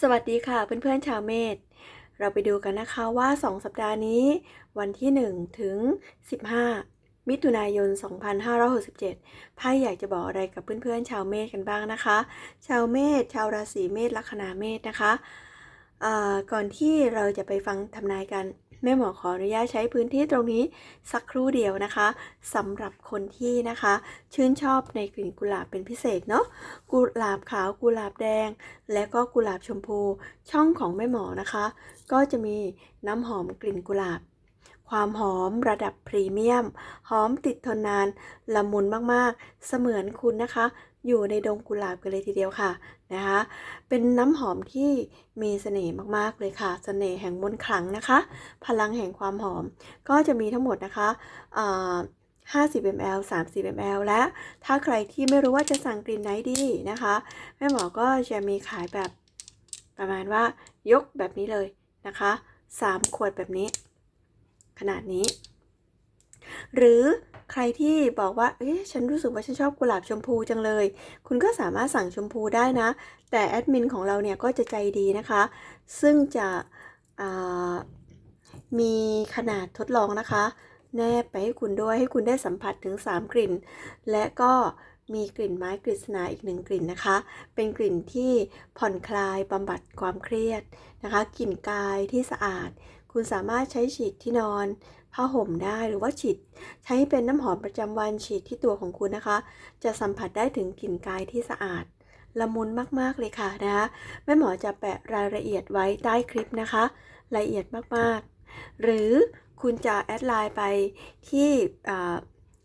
สวัสดีค่ะเพื่อนๆชาวเมษเราไปดูกันนะคะว่า 2 สัปดาห์นี้ วันที่ 1 ถึง 15 มิถุนายน 2567ไพ่อยากจะบอกอะไรกับเพื่อนๆชาวเมษกันบ้างนะคะ ชาวเมษชาวราศีเมษลัคนาเมษนะคะก่อนที่เราจะไปฟังทำนายกัน แม่หมอขออนุญาตใช้พื้นที่ตรงนี้สักครู่เดียวนะคะสำหรับคนที่นะคะ ชื่นชอบในกลิ่นกุหลาบเป็นพิเศษเนาะกุหลาบขาวกุหลาบแดง และก็กุหลาบชมพู ช่องของแม่หมอนะคะ ก็จะมีน้ำหอมกลิ่นกุหลาบความหอมระดับพรีเมียม หอมติดทนนาน ละมุนมาก ๆ เสมือนคุณนะคะ อยู่ในดงกุหลาบกันเลยทีเดียวค่ะนะคะ เป็นน้ำหอมที่มีเสน่ห์มากๆเลยค่ะ เสน่ห์แห่งมนต์ขลังนะคะ พลังแห่งความหอมก็จะมีทั้งหมดนะคะ50 ml 30 ml และถ้าใครที่ไม่รู้ว่าจะสั่งกลิ่นไหนดีนะคะแม่หมอก็จะมีขายแบบประมาณว่ายกแบบนี้เลยนะคะ 3 ขวดแบบนี้ ขนาดนี้ หรือใครที่บอกว่า เอ๊ะ ฉันรู้สึกว่าฉันชอบกุหลาบชมพูจังเลย คุณก็สามารถสั่งชมพูได้นะ แต่แอดมินของเราเนี่ยก็จะใจดีนะคะ ซึ่งจะมีขนาดทดลองนะคะ แนบไปให้คุณด้วยให้คุณได้สัมผัสถึง 3 กลิ่น และก็มีกลิ่นไม้กฤษณาอีกหนึ่งกลิ่นนะคะ เป็นกลิ่นที่ผ่อนคลายบำบัดความเครียดนะคะ กลิ่นกายที่สะอาด คุณสามารถใช้ฉีดที่นอน ผ้าห่มได้หรือว่าฉีดใช้เป็นน้ำหอมประจำวันฉีดที่ตัวของคุณนะคะ จะสัมผัสได้ถึงกลิ่นกายที่สะอาดละมุนมากๆเลยค่ะนะคะแม่หมอจะแปะรายละเอียดไว้ใต้คลิปนะคะ ละเอียดมากๆ หรือคุณจะแอดไลน์ไปที่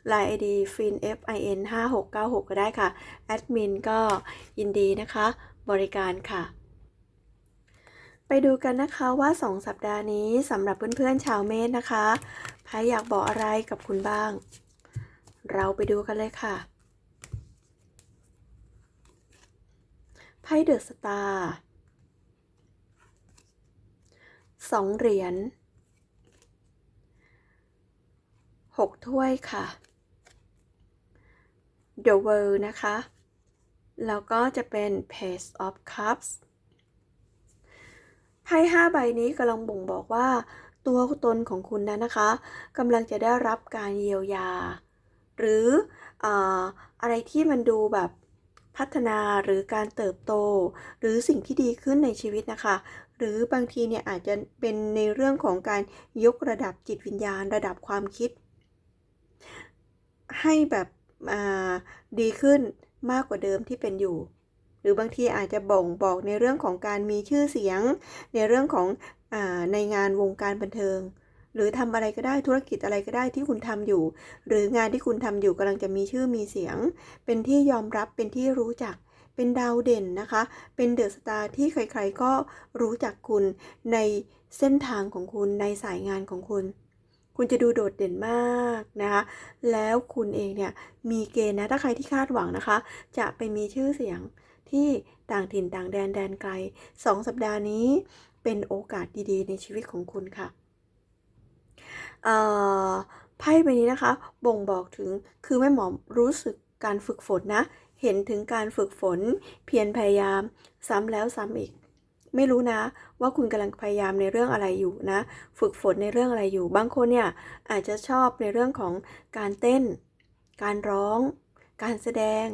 ไลน์ ID fin fin 5696 ก็ได้ค่ะ แอดมินก็ยินดีนะคะ บริการค่ะ ไปดูกันนะคะว่า 2 สัปดาห์นี้สำหรับเพื่อนๆชาวเมษนะคะไพ่อยากบอกอะไรกับคุณบ้าง เราไปดูกันเลยค่ะไพ่เดอะสตาร์สองเหรียญหกถ้วยค่ะ The World นะคะ แล้วก็จะเป็น Page of Cups ไพ่ห้าใบนี้กำลังบ่งบอกว่า ตัวตนของคุณนะนะคะกำลังจะได้รับการเยียวยา หรืออาอะไรที่มันดูแบบพัฒนาหรือการเติบโต หรือสิ่งที่ดีขึ้นในชีวิตนะคะ หรือบางทีเนี่ยอาจจะเป็นในเรื่องของการยกระดับจิตวิญญาณระดับความคิด ให้แบบดีขึ้นมากกว่าเดิมที่เป็นอยู่ หรือบางทีอาจจะบ่งบอกในเรื่องของการมีชื่อเสียง ในเรื่องของอในงานวงการบันเทิง หรือทำอะไรก็ได้ธุรกิจอะไรก็ได้ที่คุณทำอยู่ หรืองานที่คุณทำอยู่กำลังจะมีชื่อมีเสียง เป็นที่ยอมรับเป็นที่รู้จักเป็นดาวเด่นนะคะ เป็นเดอะสตาร์ที่ใครๆก็รู้จักคุณในเส้นทางของคุณในสายงานของคุณคุณจะดูโดดเด่นมากนะคะ แล้วคุณเองเนี่ยมีเกณฑ์นะ ถ้าใครที่คาดหวังนะคะ จะไปมีชื่อเสียง ที่ต่างถิ่นต่างแดนแดนไกลสองสัปดาห์นี้เป็นโอกาสดีๆ ในชีวิตของคุณค่ะไพ่ใบนี้นะคะ บ่งบอกถึงคือแม่หมอรู้สึกการฝึกฝนนะ เห็นถึงการฝึกฝนเพียรพยายามซ้ำแล้วซ้ำอีก ไม่รู้นะ ว่าคุณกำลังพยายามในเรื่องอะไรอยู่นะ ฝึกฝนในเรื่องอะไรอยู่ บางคนเนี่ยอาจจะชอบในเรื่องของการเต้น การร้อง การแสดง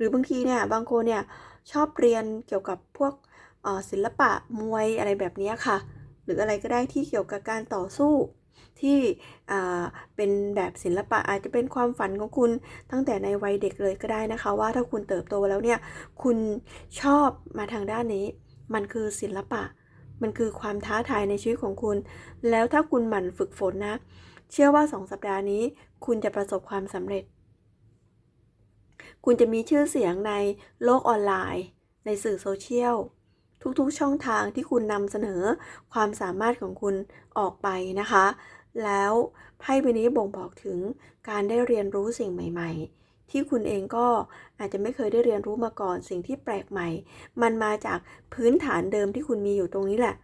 รือบางทีเนี่ยบางคนเนี่ยชอบเรียนเกี่ยวกับพวกศิลปะมวยอะไรแบบนี้ค่ะ หรืออะไรก็ได้ที่เกี่ยวกับการต่อสู้ที่เป็นแบบศิลปะอาจจะเป็นความฝันของคุณตั้งแต่ในวัยเด็กเลยก็ได้นะคะ ว่าถ้าคุณเติบโตแล้วเนี่ยคุณชอบมาทางด้านนี้ มันคือศิลปะ มันคือความท้าทายในชีวิตของคุณ แล้วถ้าคุณหมั่นฝึกฝนนะ เชื่อว่า 2 สัปดาห์นี้ คุณจะประสบความสำเร็จ คุณจะมีชื่อเสียงในโลกออนไลน์ ในสื่อโซเชียล ทุกๆช่องทางที่คุณนำเสนอความสามารถของคุณออกไปนะคะ แล้วไพ่ใบนี้บ่งบอกถึงการได้เรียนรู้สิ่งใหม่ ๆที่คุณเองก็อาจจะไม่เคยได้เรียนรู้มาก่อนสิ่งที่แปลกใหม่ มันมาจากพื้นฐานเดิมที่คุณมีอยู่ตรงนี้แหละ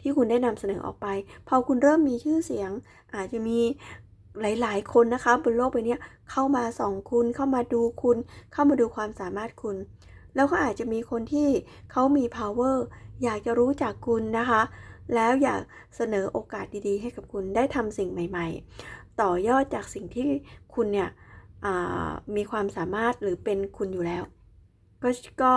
ที่คุณได้นำเสนอออกไป พอคุณเริ่มมีชื่อเสียง อาจจะมี หลาย ๆ คนนะคะบนโลกใบนี้เข้ามาส่องคุณเข้ามาดูคุณ เข้ามาดูความสามารถคุณ แล้วก็อาจจะมีคนที่เขามี power อยากจะรู้จักคุณนะคะ แล้วอยากเสนอโอกาสดี ๆ ให้กับคุณได้ทำสิ่งใหม่ ๆ ต่อยอดจากสิ่งที่คุณเนี่ยมีความสามารถหรือเป็นคุณอยู่แล้ว ก็ก็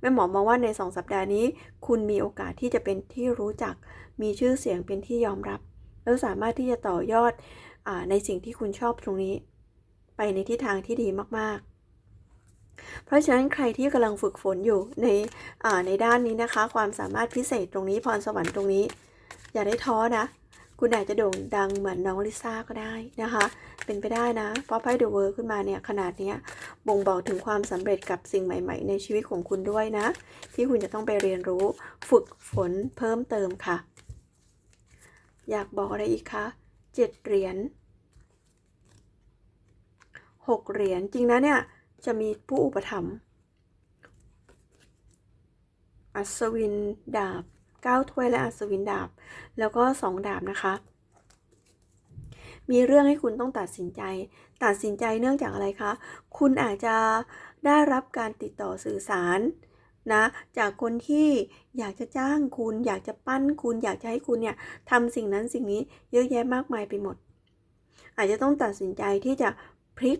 แม่หมอมองว่าใน 2 สัปดาห์นี้ คุณมีโอกาสที่จะเป็นที่รู้จัก มีชื่อเสียงเป็นที่ยอมรับ แล้วสามารถที่จะต่อยอด ในสิ่งที่คุณชอบตรงนี้ ไปในทิศทางที่ดีมาก ๆเพราะฉะนั้นใครที่กำลังฝึกฝนอยู่ในในด้านนี้นะคะ ความสามารถพิเศษตรงนี้พรสวรรค์ตรงนี้ อย่าได้ท้อนะ คุณอาจจะโด่งดังเหมือนน้องลิซ่าก็ได้นะคะ เป็นไปได้นะ เพราะไพ่เดอะเวิร์ขึ้นมาเนี่ย ขนาดนี้บ่งบอกถึงความสำเร็จกับสิ่งใหม่ ๆ ในชีวิตของคุณด้วยนะ ที่คุณจะต้องไปเรียนรู้ฝึกฝนเพิ่มเติมค่ะ อยากบอกอะไรอีกคะ เจ็ดเหรียญหกเหรียญจริงนะเนี่ย จะมีผู้อุปถัมภ์อัศวินดาบเก้าถ้วยและอัศวินดาบ แล้วก็สองดาบนะคะ มีเรื่องให้คุณต้องตัดสินใจ ตัดสินใจเนื่องจากอะไรคะ คุณอาจจะได้รับการติดต่อสื่อสาร นะจากคนที่อยากจะจ้างคุณ อยากจะปั้นคุณ อยากจะให้คุณเนี่ยทำสิ่งนั้นสิ่งนี้เยอะแยะมากมายไปหมด อาจจะต้องตัดสินใจที่จะพลิก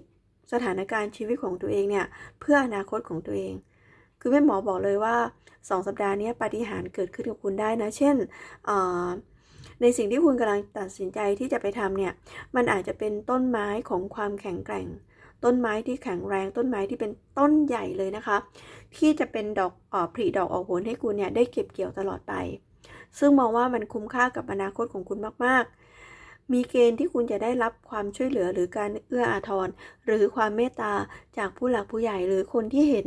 สถานการณ์ชีวิตของตัวเองเนี่ยเพื่ออนาคตของตัวเอง คือแม่หมอบอกเลยว่าสองสัปดาห์นี้ปาฏิหาริย์เกิดขึ้นกับคุณได้นะ เช่นในสิ่งที่คุณกำลังตัดสินใจที่จะไปทำเนี่ย มันอาจจะเป็นต้นไม้ของความแข็งแกร่ง ต้นไม้ที่แข็งแรงต้นไม้ที่เป็นต้นใหญ่เลยนะคะ ที่จะเป็นดอกออผลิดอกออกผลให้คุณเนี่ยได้เก็บเกี่ยวตลอดไป ซึ่งมองว่ามันคุ้มค่ากับอนาคตของคุณมาก ๆ มีเกณฑ์ที่คุณจะได้รับความช่วยเหลือหรือการเอื้ออาทร หรือความเมตตาจากผู้หลักผู้ใหญ่หรือคนที่เห็น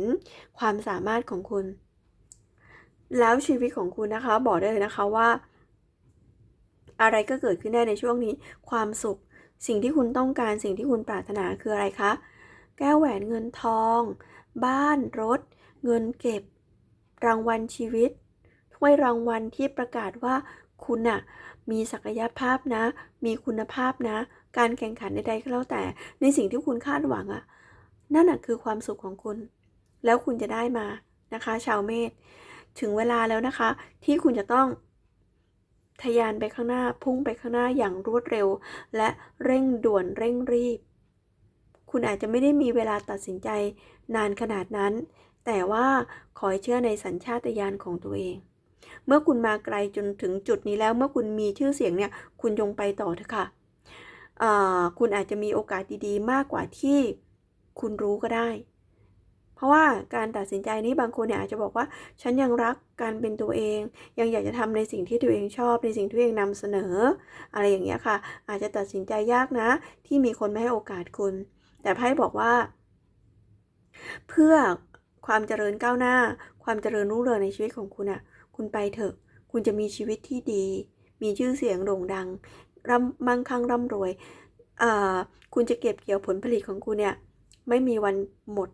ความสามารถของคุณ แล้วชีวิตของคุณนะคะ บอกได้เลยนะคะว่าอะไรก็เกิดขึ้นได้ในช่วงนี้ ความสุข สิ่งที่คุณต้องการสิ่งที่คุณปรารถนาคืออะไรคะ แก้วแหวนเงินทอง บ้านรถ เงินเก็บ รางวัลชีวิตถ้วยรางวัลที่ประกาศว่าคุณอะมีศักยภาพนะ มีคุณภาพนะ การแข่งขันใดๆก็แล้วแต่ ในสิ่งที่คุณคาดหวังอะนั่นอะคือความสุขของคุณ แล้วคุณจะได้มานะคะ ชาวเมษถึงเวลาแล้วนะคะ ที่คุณจะต้อง ทะยานไปข้างหน้าพุ่งไปข้างหน้าอย่างรวดเร็ว และเร่งด่วนเร่งรีบ คุณอาจจะไม่ได้มีเวลาตัดสินใจนานขนาดนั้น แต่ว่าขอเชื่อในสัญชาตญาณของตัวเอง เมื่อคุณมาไกลจนถึงจุดนี้แล้วเมื่อคุณมีชื่อเสียงเนี่ย คุณยงไปต่อเถอะค่ะคุณอาจจะมีโอกาสดีๆ มากกว่าที่คุณรู้ก็ได้ เพราะว่าการตัดสินใจนี้บางคนเนี่ยอาจจะบอกว่า ฉันยังรักการเป็นตัวเอง ยังอยากจะทำในสิ่งที่ตัวเองชอบในสิ่งที่ตัวเองนำเสนอ อะไรอย่างเงี้ยค่ะ อาจจะตัดสินใจยากนะ ที่มีคนไม่ให้โอกาสคุณ แต่ไพ่บอกว่า เพื่อความเจริญก้าวหน้า ความเจริญรุ่งเรืองในชีวิตของคุณอะ่ะ คุณไปเถอะ คุณจะมีชีวิตที่ดี มีชื่อเสียงโด่งดังร่ำมั่งคั่งร่ำรวย คุณจะเก็บเกี่ยวผลผลิตของคุณเนี่ย ไม่มีวันหมด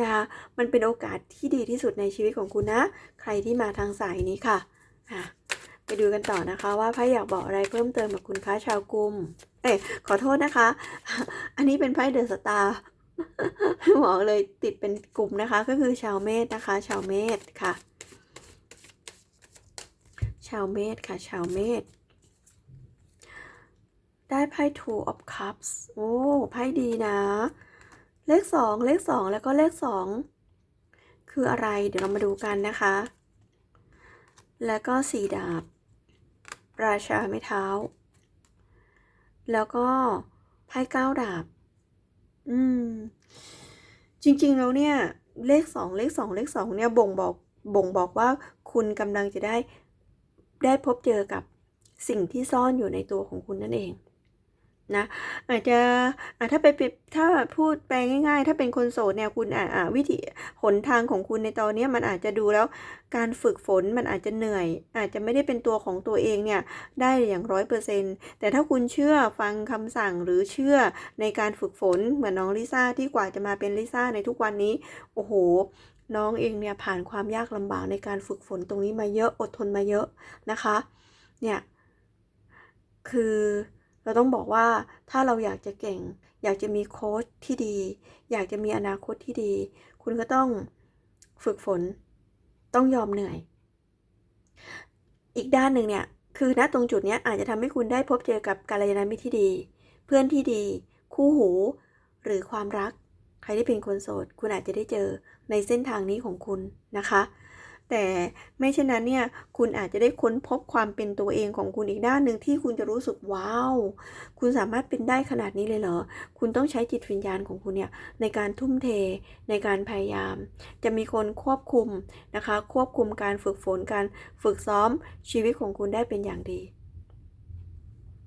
นะคะมันเป็นโอกาสที่ดีที่สุดในชีวิตของคุณนะ ใครที่มาทางสายนี้ค่ะไปดูกันต่อนะคะ ว่าไพ่อยากบอกอะไรเพิ่มเติมกับคุณคะชาวกุม เอ้ขอโทษนะคะ อันนี้เป็นไพ่เดอะสตาร์บอกเลยติดเป็นกลุ่มนะคะ ก็คือชาวเมษนะคะ ชาวเมษค่ะ ชาวเมษค่ะ ชาวเมษได้ไพ่ two of cups โอ้ ไพ่ดีนะ เลขสองเลขสองแล้วก็เลขสองคืออะไร เดี๋ยวเรามาดูกันนะคะ แล้วก็สีดาบ ราชาไม้เท้า แล้วก็ไพ่เก้าดาบ อืม จริงๆ แล้วเนี่ย เลขสองเลขสองเลขสองเนี่ยบ่งบอกบ่งบอกว่าคุณกำลังจะได้ได้พบเจอกับสิ่งที่ซ่อนอยู่ในตัวของคุณนั่นเอง นะอาจจะถ้าไปถ้าพูดแปลง่าย ๆ ถ้าเป็นคนโสดเนี่ยคุณอ่าวิธีหนทางของคุณในตอนนี้มันอาจจะดูแล้วการฝึกฝนมันอาจจะเหนื่อย อาจจะไม่ได้เป็นตัวของตัวเองเนี่ยได้อย่างร้อยเปอร์เซ็นต์แต่ถ้าคุณเชื่อฟังคำสั่งหรือเชื่อในการฝึกฝนเหมือนน้องลิซ่าที่กว่าจะมาเป็นลิซ่าในทุกวันนี้โอ้โหน้องเองเนี่ยผ่านความยากลำบากในการฝึกฝนตรงนี้มาเยอะอดทนมาเยอะนะคะเนี่ยคือ เราต้องบอกว่าถ้าเราอยากจะเก่ง อยากจะมีโค้ชที่ดี อยากจะมีอนาคตที่ดี คุณก็ต้องฝึกฝน ต้องยอมเหนื่อย อีกด้านหนึ่งเนี่ย คือณตรงจุดนี้อาจจะทำให้คุณได้พบเจอกับกัลยาณมิตรที่ดี เพื่อนที่ดี คู่หู หรือความรัก ใครที่เป็นคนโสด คุณอาจจะได้เจอในเส้นทางนี้ของคุณนะคะ แต่ไม่เช่นนั้นเนี่ยคุณอาจจะได้ค้นพบความเป็นตัวเองของคุณอีกด้านหนึ่งที่คุณจะรู้สึกว้าว คุณสามารถเป็นได้ขนาดนี้เลยเหรอ คุณต้องใช้จิตวิญญาณของคุณเนี่ยในการทุ่มเทในการพยายาม จะมีคนควบคุมนะคะ ควบคุมการฝึกฝนการฝึกซ้อมชีวิตของคุณได้เป็นอย่างดี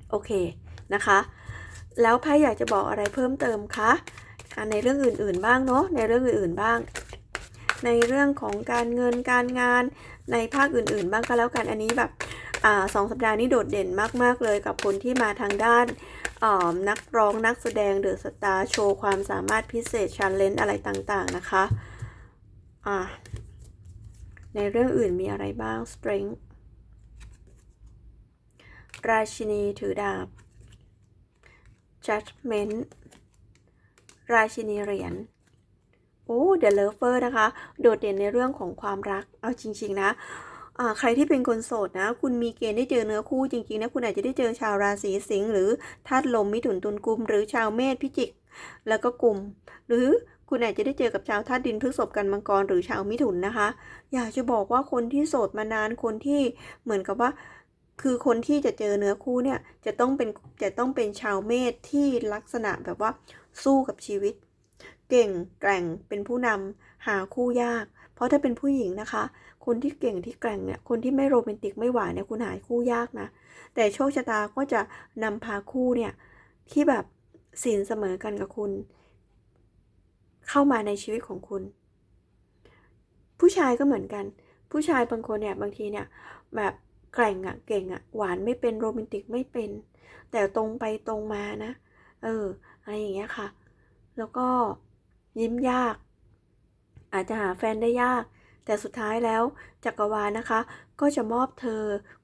โอเคนะคะ แล้วไพ่อยากจะบอกอะไรเพิ่มเติมคะอะในเรื่องอื่นๆบ้างเนาะในเรื่องอื่นๆบ้าง ในเรื่องของการเงินการงานในภาคอื่น ๆ บ้างก็แล้วกันอันนี้แบบอสองสัปดาห์นี้โดดเด่นมาก ๆ เลยกับคนที่มาทางด้านนักร้องนักแสดงเดอะสตาร์โชว์ความสามารถพิเศษชันเลนอะไรต่างๆนะคะในเรื่องอื่นมีอะไรบ้าง strength ราชินีถือดาบ judgment ราชินีเหรียญ โอ้ The Lover นะคะ โดดเด่นในเรื่องของความรัก เอาจริง ๆ นะใครที่เป็นคนโสดนะ คุณมีเกณฑ์ได้เจอเนื้อคู่จริงๆนะ คุณอาจจะได้เจอชาวราศีสิงห์หรือธาตุลมมิถุนตุลกุม หรือชาวเมษพิจิก แล้วก็กลุ่ม หรือคุณอาจจะได้เจอกับชาวธาตุดินพฤษภกันมังกรหรือชาวมิถุนนะคะ อยากจะบอกว่าคนที่โสดมานานคนที่เหมือนกับว่า คือคนที่จะเจอเนื้อคู่เนี่ยจะต้องเป็นจะต้องเป็นชาวเมษที่ลักษณะแบบว่าสู้กับชีวิต เก่งแกร่งเป็นผู้นำหาคู่ยาก เพราะถ้าเป็นผู้หญิงนะคะ คนที่เก่งที่แกร่งเนี่ยคนที่ไม่โรแมนติกไม่หวานเนี่ยคุณหาคู่ยากนะ แต่โชคชะตาก็จะนำพาคู่เนี่ยที่แบบสินเสมอกันกับคุณ เข้ามาในชีวิตของคุณ ผู้ชายก็เหมือนกัน ผู้ชายบางคนเนี่ยบางทีเนี่ยแบบแกร่งอะเก่งอะหวานไม่เป็นโรแมนติกไม่เป็น แต่ตรงไปตรงมานะ เอออะไรอย่างเงี้ยค่ะ แล้วก็ ยิ้มยาก อาจจะหาแฟนได้ยาก แต่สุดท้ายแล้วจักรวาลนะคะ ก็จะมอบเธอ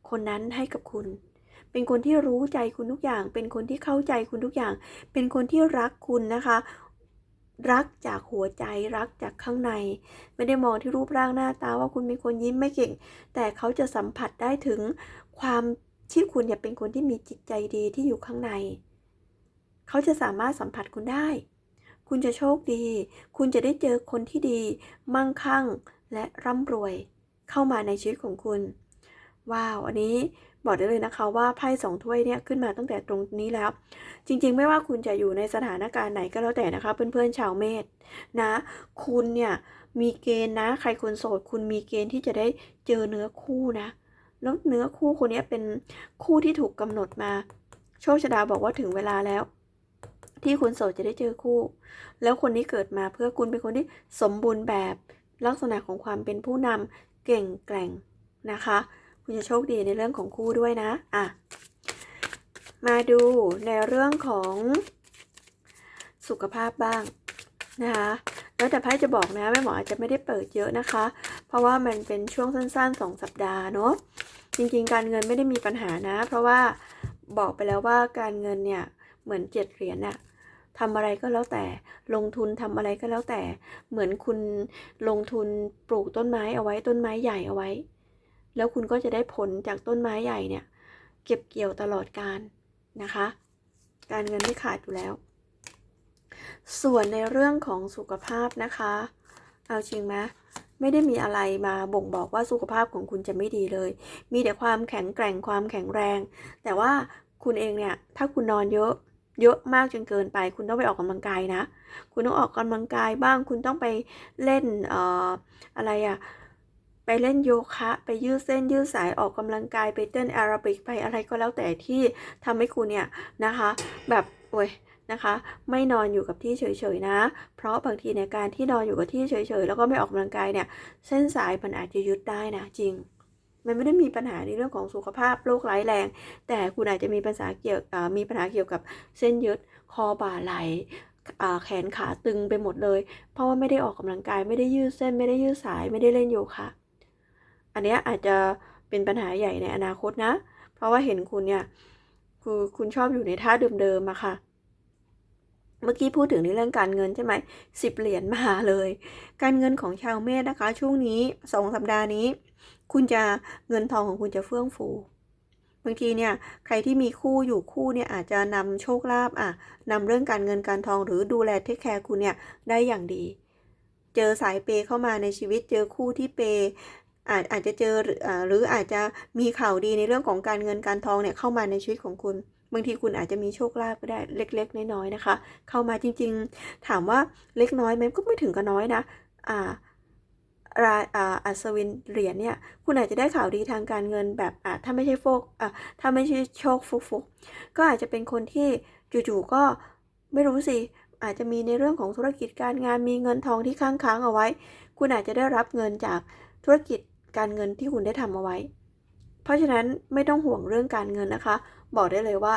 คนนั้นให้กับคุณ เป็นคนที่รู้ใจคุณทุกอย่าง เป็นคนที่เข้าใจคุณทุกอย่าง เป็นคนที่รักคุณนะคะ รักจากหัวใจรักจากข้างใน ไม่ได้มองที่รูปร่างหน้าตาว่าคุณเป็นคนยิ้มไม่เก่ง แต่เขาจะสัมผัสได้ถึงความที่คุณเนี่ยเป็นคนที่มีจิตใจดีที่อยู่ข้างใน เขาจะสามารถสัมผัสคุณได้ คุณจะโชคดี คุณจะได้เจอคนที่ดี มั่งคั่ง และร่ำรวย เข้ามาในชีวิตของคุณ ว้าว อันนี้บอกได้เลยนะคะว่าไพ่สองถ้วยเนี่ยขึ้นมาตั้งแต่ตรงนี้แล้ว จริงๆ ไม่ว่าคุณจะอยู่ในสถานการณ์ไหนก็แล้วแต่นะคะเพื่อนๆชาวเมษนะ คุณเนี่ยมีเกณฑ์นะ ใครคนโสด คุณมีเกณฑ์ที่จะได้เจอเนื้อคู่นะแล้วเนื้อคู่คนนี้เป็นคู่ที่ถูกกำหนดมา โชคชะตาบอกว่าถึงเวลาแล้ว ที่คุณโสดจะได้เจอคู่ แล้วคนนี้เกิดมาเพื่อคุณเป็นคนที่สมบูรณ์แบบลักษณะของความเป็นผู้นำเก่งแกร่งนะคะ คุณจะโชคดีในเรื่องของคู่ด้วยนะอะมาดูในเรื่องของสุขภาพบ้างนะคะแล้วแต่ไพ่จะบอกนะแม่หมออาจจะไม่ได้เปิดเยอะนะคะ เพราะว่ามันเป็นช่วงสั้นๆ 2 สัปดาห์เนาะจริงๆ การเงินไม่ได้มีปัญหานะ เพราะว่าบอกไปแล้วว่าการเงินเนี่ยเหมือนเจ็ดเหรียญน่ะ ทำอะไรก็แล้วแต่ ลงทุนทำอะไรก็แล้วแต่ เหมือนคุณลงทุนปลูกต้นไม้เอาไว้ต้นไม้ใหญ่เอาไว้ แล้วคุณก็จะได้ผลจากต้นไม้ใหญ่เนี่ย เก็บเกี่ยวตลอดการนะคะ การเงินไม่ขาดอยู่แล้ว ส่วนในเรื่องของสุขภาพนะคะ เอาจริงไหมไม่ได้มีอะไรมาบ่งบอกว่าสุขภาพของคุณจะไม่ดีเลย มีแต่ความแข็งแกร่งความแข็งแรง แต่ว่าคุณเองเนี่ย ถ้าคุณนอนเยอะ เยอะมากจนเกินไป คุณต้องไปออกกำลังกายนะ คุณต้องออกกำลังกายบ้าง คุณต้องไปเล่นเอ่ออะไรอะไปเล่นโยคะ ไปยืดเส้นยืดสายออกกำลังกายไปเต้นแอโรบิกไปอะไรก็แล้วแต่ที่ทำให้คุณเนี่ยนะคะ แบบโอ้ยนะคะไม่นอนอยู่กับที่เฉยๆนะ เพราะบางทีในการที่นอนอยู่กับที่เฉยๆ แล้วก็ไม่ออกกำลังกายเนี่ย เส้นสายมันอาจจะยึดได้นะจริง มันไม่ได้มีปัญหาในเรื่องของสุขภาพโรคร้ายแรง แต่คุณอาจจะมีปัญหาเกี่ยวมีปัญหาเกี่ยวกับเส้นยึดคอบ่าไหลแขนขาตึงไปหมดเลย เพราะว่าไม่ได้ออกกำลังกายไม่ได้ยืดเส้นไม่ได้ยืดสายไม่ได้เล่นโยคะอันนี้อาจจะเป็นปัญหาใหญ่ในอนาคตนะ เพราะว่าเห็นคุณเนี่ยคือคุณชอบอยู่ในท่าเดิมๆอะค่ะ เมื่อกี้พูดถึงในเรื่องการเงินใช่ไหมสิบเหรียญมาเลย การเงินของชาวเมษนะคะ ช่วงนี้สองสัปดาห์นี้ คุณจะเงินทองของคุณจะเฟื่องฟูบางทีเนี่ยใครที่มีคู่อยู่คู่เนี่ยอาจจะนำโชคลาภอะนำเรื่องการเงินการทองหรือดูแลเทคแคร์คุณเนี่ยได้อย่างดี เจอสายเปย์เข้ามาในชีวิตเจอคู่ที่เปย์อาจอาจจะเจอหรืออาหรืออาจจะมีข่าวดีในเรื่องของการเงินการทองเนี่ยเข้ามาในชีวิตของคุณ บางทีคุณอาจจะมีโชคลาภก็ได้เล็ก ๆ น้อยๆนะคะ เข้ามาจริงๆ ถามว่าเล็กน้อยไหมก็ไม่ถึงกับน้อยนะอ่า รายอ่าอัศวินเหรียญเนี่ย คุณอาจจะได้ข่าวดีทางการเงินแบบอ่าถ้าไม่ใช่โฟกอ่าถ้าไม่ใช่โชคฟุกฟุกก็อาจจะเป็นคนที่จู่ๆก็ไม่รู้สิ อาจจะมีในเรื่องของธุรกิจการงานมีเงินทองที่ค้างค้างเอาไว้ คุณอาจจะได้รับเงินจากธุรกิจการเงินที่คุณได้ทำเอาไว้ เพราะฉะนั้นไม่ต้องห่วงเรื่องการเงินนะคะ บอกได้เลยว่า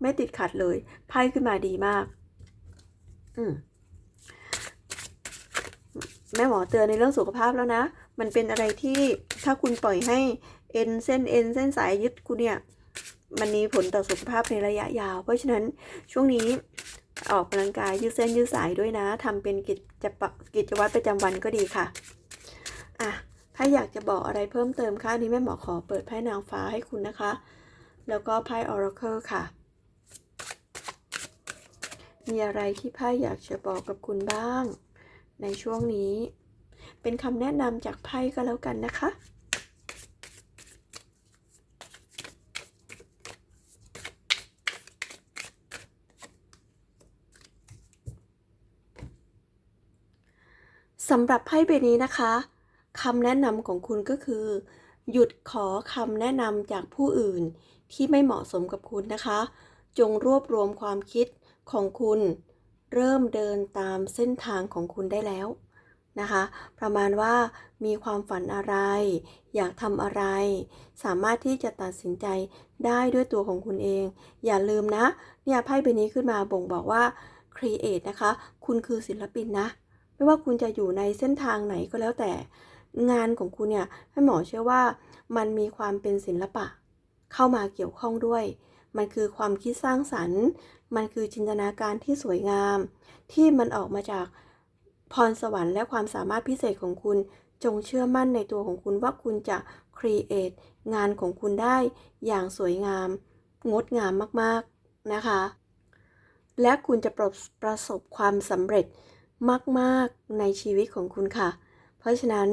ไม่ติดขัดเลย ไพ่ขึ้นมาดีมาก อืม แม่หมอเตือนในเรื่องสุขภาพแล้วนะ มันเป็นอะไรที่ถ้าคุณปล่อยให้เอ็นเส้นเอ็นเส้นสายยึดคุณเนี่ยมันมีผลต่อสุขภาพในระยะยาว เพราะฉะนั้นช่วงนี้ออกกำลังกายยืดเส้นยืดสายด้วยนะทำเป็นกิจปะกิจวัตรประจำวันก็ดีค่ะอะถ้าอยากจะบอกอะไรเพิ่มเติมค่ะนี้แม่หมอขอเปิดไพ่นางฟ้าให้คุณนะคะ แล้วก็ไพ่ Oracle ค่ะ มีอะไรที่ไพ่อยากจะบอกกับคุณบ้าง ในช่วงนี้ เป็นคำแนะนำจากไพ่ก็แล้วกันนะคะ สำหรับไพ่ใบนี้นะคะคำแนะนำของคุณก็คือ หยุดขอคำแนะนำจากผู้อื่นที่ไม่เหมาะสมกับคุณนะคะ จงรวบรวมความคิดของคุณ เริ่มเดินตามเส้นทางของคุณได้แล้วนะคะ ประมาณว่ามีความฝันอะไร อยากทำอะไร สามารถที่จะตัดสินใจได้ด้วยตัวของคุณเอง อย่าลืมนะ เนี่ยไพ่ใบนี้ขึ้นมาบ่งบอกว่า create นะคะ คุณคือศิลปินนะ ไม่ว่าคุณจะอยู่ในเส้นทางไหนก็แล้วแต่งานของคุณเนี่ยให้หมอเชื่อว่ามันมีความเป็นศิลปะ เข้ามาเกี่ยวข้องด้วย มันคือความคิดสร้างสรรค์ มันคือจินตนาการที่สวยงาม ที่มันออกมาจากพรสวรรค์และความสามารถพิเศษของคุณ จงเชื่อมั่นในตัวของคุณว่าคุณจะ create งานของคุณได้อย่างสวยงาม งดงามมากๆนะคะ และคุณจะประประสบความสำเร็จมาก ๆ ในชีวิตของคุณค่ะ เพราะฉะนั้น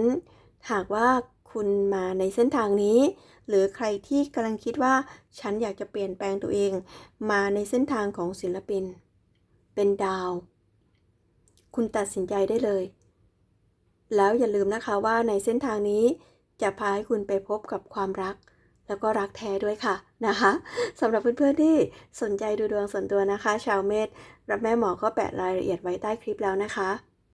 หากว่า คุณมาในเส้นทางนี้ หรือใครที่กำลังคิดว่าฉันอยากจะเปลี่ยนแปลงตัวเอง มาในเส้นทางของศิลปิน เป็นดาว คุณตัดสินใจได้เลย แล้วอย่าลืมนะคะว่าในเส้นทางนี้จะพาให้คุณไปพบกับความรัก แล้วก็รักแท้ด้วยค่ะนะคะสำหรับเพื่อนๆที่สนใจดูดวงส่วนตัวนะคะ ชาวเมษรับแม่หมอก็แปะรายละเอียดไว้ใต้คลิปแล้วนะคะ